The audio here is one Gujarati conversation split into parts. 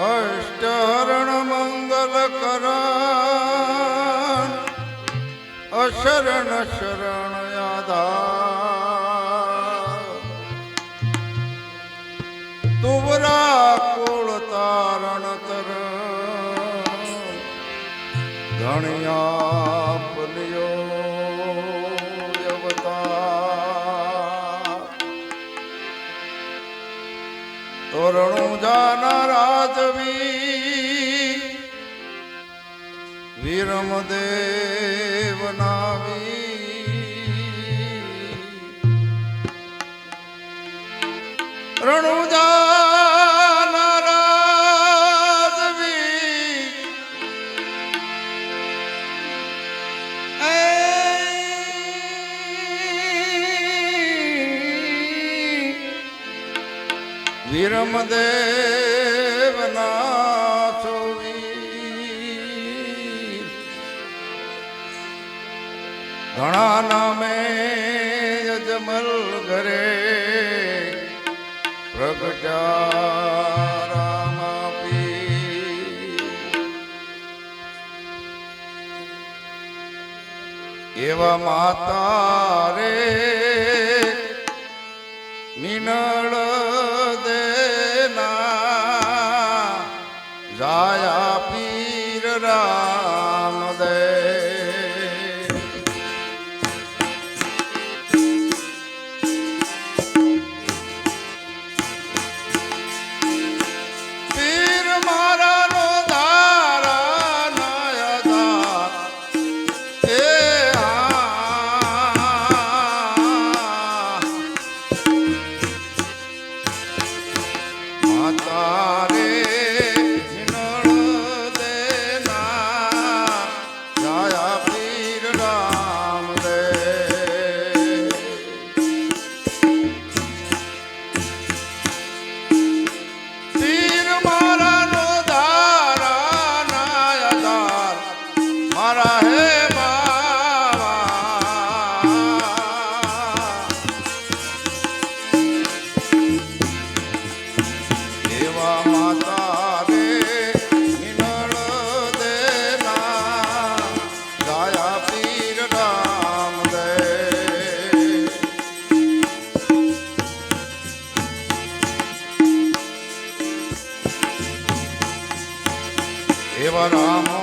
અષ્ટહરણ મંગલ કર અશરણ શરણ આધાર વરણું જાન રાજવી વિરમ દેવ નાવી રણુજા બ્રહ્મદેવ ના ઘણા નામે યજમલ ઘરે પ્રગટા રામ એવા માતા રે મિનળ পীর রাম দেব देव राम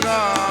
Krishna